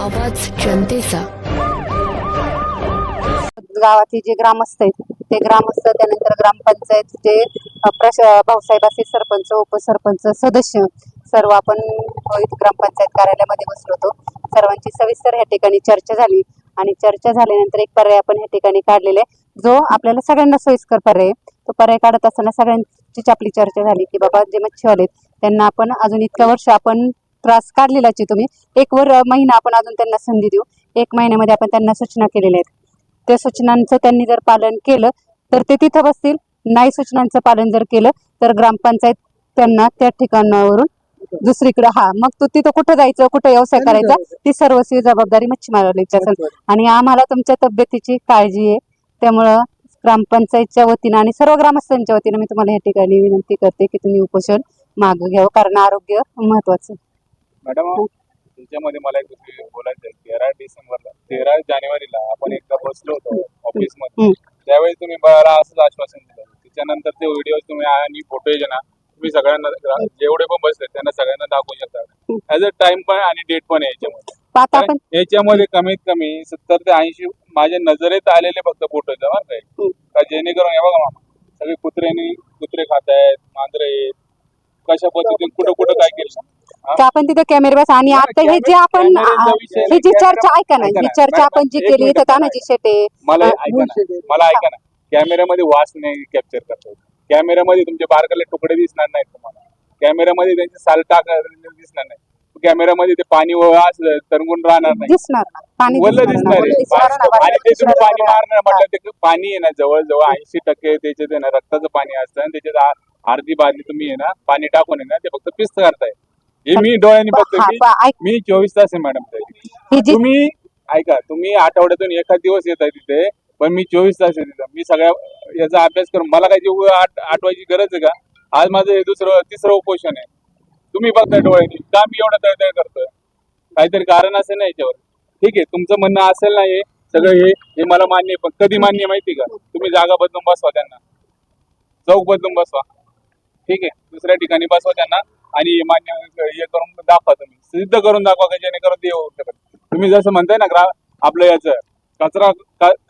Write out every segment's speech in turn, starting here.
आवाज जनतेचा. गावातील जे ग्रामस्थ आहेत ते ग्रामस्थ त्यानंतर ग्रामपंचायतचे अ, प्रश भाऊसाहेब असे सरपंच उपसरपंच सदस्य सर्व आपण ग्रामपंचायत कार्यालयामध्ये बसलो होतो. सर्वांची सविस्तर ह्या ठिकाणी चर्चा झाली आणि चर्चा झाल्यानंतर एक पर्याय आपण ह्या ठिकाणी काढलेला आहे जो आपल्याला सगळ्यांना सोयीस्कर पर्याय तो पर्याय काढत असताना सगळ्यांचीच आपली चर्चा झाली की बाबा जे मच्छीवाले आहेत त्यांना आपण अजून इतक्या वर्ष आपण त्रास काढलेलाच आहे तुम्ही. एक वर महिना आपण अजून त्यांना संधी देऊ. एक महिन्यामध्ये आपण त्यांना सूचना केलेल्या आहेत. त्या सूचनांचं त्यांनी जर पालन केलं तर ते तिथं बसतील. नाही सूचनांचं पालन जर केलं तर ग्रामपंचायत त्यांना त्या ठिकाणावरून दुसरीकडे हा मग तू तिथं कुठं जायचं कुठं व्यवसाय करायचा ती सर्वस्वी जबाबदारी मच्छीमाराची असेल. आणि आम्हाला तुमच्या तब्येतीची काळजी आहे. त्यामुळं ग्रामपंचायतच्या वतीनं आणि सर्व ग्रामस्थांच्या वतीनं मी तुम्हाला या ठिकाणी विनंती करते की तुम्ही उपोषण मागं घ्यावं. कारण आरोग्य महत्वाचं. मॅडम त्याच्यामध्ये मला एक गोष्ट बोलायचं आहे. तेरा डिसेंबरला तेरा जानेवारीला आपण एकदा बसलो होतो ऑफिसमध्ये हम्म. त्यावेळी तुम्ही मला असंच आश्वासन दिलं. त्याच्यानंतर ते व्हिडिओ तुम्ही आणि फुटेज ना तुम्ही सगळ्यांना जेवढे पण बसले त्यांना सगळ्यांना दाखवू शकता. ऍज अ टाइम पण आणि डेट पण आहे याच्यामध्ये. याच्यामध्ये कमीत कमी सत्तर ते ऐंशी माझ्या नजरेत आलेले फक्त फोटो बरं का हे. हम्म. का जेणेकरून हे बघा मामा सगळे कुत्र्यानी कुत्रे खात आहेत मांजरे आहेत कशा पद्धतीने कुठं कुठं काय केलं की आपण तिथे कॅमेरे बस आणि आता हे जे आपण ही जी नाही. चर्चा ऐका ना ही. चर्चा आपण जी केली. इथं तानाजी शेटे मला ऐका ना. मला ऐका ना. कॅमेऱ्यामध्ये वास नाही कॅप्चर करता कॅमेऱ्यामध्ये तुमचे बारकाले तुकडे दिसणार नाहीत तुम्हाला. कॅमेऱ्यामध्ये त्यांचे साल टाक दिसणार नाही कॅमेऱ्यामध्ये ते पाणी व असलं तरंगून राहणार नाही. दिसणार वल्ल दिसणार आणि ते तुम्ही पाणी. मारणार म्हटलं ते पाणी आहे ना जवळजवळ ऐंशी टक्के त्याच्यात ना रक्ताचं पाणी असतं. आणि त्याच्यात अर्धी बादली तुम्ही आहे ना पाणी टाकून आहे ना ते फक्त पिस्त करताय. हे मी डोळ्यांनी बघतो हा, मी- पा- ऐक, मी चोवीस तास आहे. मॅडम ही जी तुम्ही ऐका तुम्ही आठवड्यातून एखाद दिवस येत आहे तिथे पण मी चोवीस तास आहे तिथं. मी सगळ्या याचा अभ्यास करून मला काही आठ आठवायची गरज आहे का? आज माझं हे दुसरं तिसरं उपोषण आहे. तुम्ही बघताय डोळ्यांनी. का मी एवढं तळतळ करतोय? काहीतरी कारण असेल ना याच्यावर. ठीक आहे तुमचं म्हणणं असेल ना हे सगळं हे हे मला मान्य आहे पण कधी मान्य आहे माहिती आहे का? तुम्ही जागा बदलून बसवा त्यांना. चौक बदलून बसवा. ठीक आहे दुसऱ्या ठिकाणी बसवा त्यांना. आणि मान्य हे करून दाखवा तुम्ही. सिद्ध करून दाखवा का जेणेकरून ते शकत तुम्ही जसं म्हणताय ना ग्रा आपलं याचं कचरा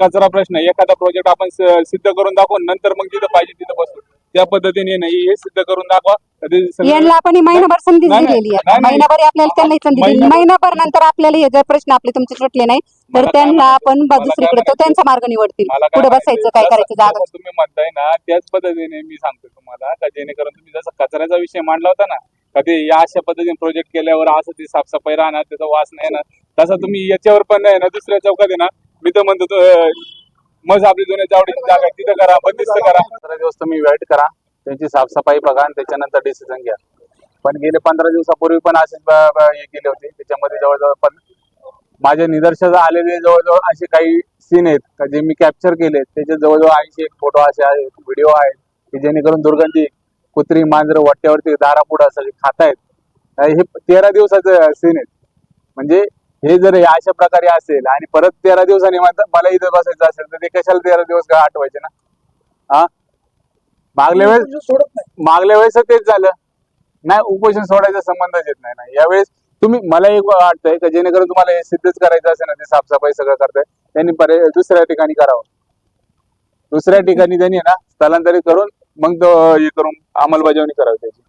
कचरा प्रश्न एखादा प्रोजेक्ट आपण सिद्ध करून दाखवून नंतर मग जिथं पाहिजे तिथं बसतो त्या पद्धतीने नाही हे सिद्ध करून दाखवा. कधी सगळं- यांना आपण ही महिनाभर संधी नाही, नाही, दिलेली आहे. नाही, नाही. महिनाभर आपल्याला त्यांना संधी दिली महिनाभर- महिनाभर नंतर आपल्याला हे जर प्रश्न आपले तुमचे सुटले नाही तर काय त्यांना म्हणायचं- आपण बा- मला काय दुसरीकडे तो त्यांचा मार्ग निवडतील. मला काय पुढे बसायचं काय करायचं जागा जसं तुम्ही म्हणताय ना त्याच पद्धतीने मी सांगतो तुम्हाला का जेणेकरून तुम्ही जसं कचऱ्याचा विषय मांडला होता ना कधी या अशा पद्धतीने प्रोजेक्ट केल्यावर असं ती साफसफाई राहणार त्याचा वास नाही येणार. तसं तुम्ही याच्यावर पण नाही ना दुसऱ्या चौकात आहे ना मी तर म्हणतो तो, अं, मग आपली जुन्या चावडीची जागा आहे, तिथं करा बंदिस्त करा. दिवस तुम्ही वेट करा. त्यांची साफसफाई बघा आणि त्याच्यानंतर डिसिजन घ्या. पण गेले पंधरा दिवसापूर्वी पण असेच हे केले होते. त्याच्यामध्ये जवळजवळ पण माझ्या निदर्शनास आलेले जवळजवळ असे काही सीन आहेत का जे मी कॅप्चर केले त्याचे जवळजवळ ऐंशी एक फोटो असे आहेत व्हिडिओ आहेत की जेणेकरून दुर्गंधी कुत्री मांजर वाट्यावरती दारापुढा सगळे खातायत हे तेरा दिवसाचं सीन आहेत. म्हणजे हे जर अशा प्रकारे असेल आणि परत तेरा दिवसांनी मला इथं बसायचं असेल तर ते कशाला तेरा दिवस आठवायचे ना? हा मागल्या वेळेस मागल्या वेळेस तेच झालं. नाही उपोषण सोडायचा संबंधच येत नाही. ना यावेळेस तुम्ही मला एक वाटतंय का जेणेकरून तुम्हाला हे सिद्धच करायचं असेल ना ते साफसफाई सगळं करताय त्यांनी पर्याय दुसऱ्या ठिकाणी करावं. दुसऱ्या ठिकाणी त्यांनी ना स्थलांतरित करून मग तो हे करून अंमलबजावणी करावी त्याची.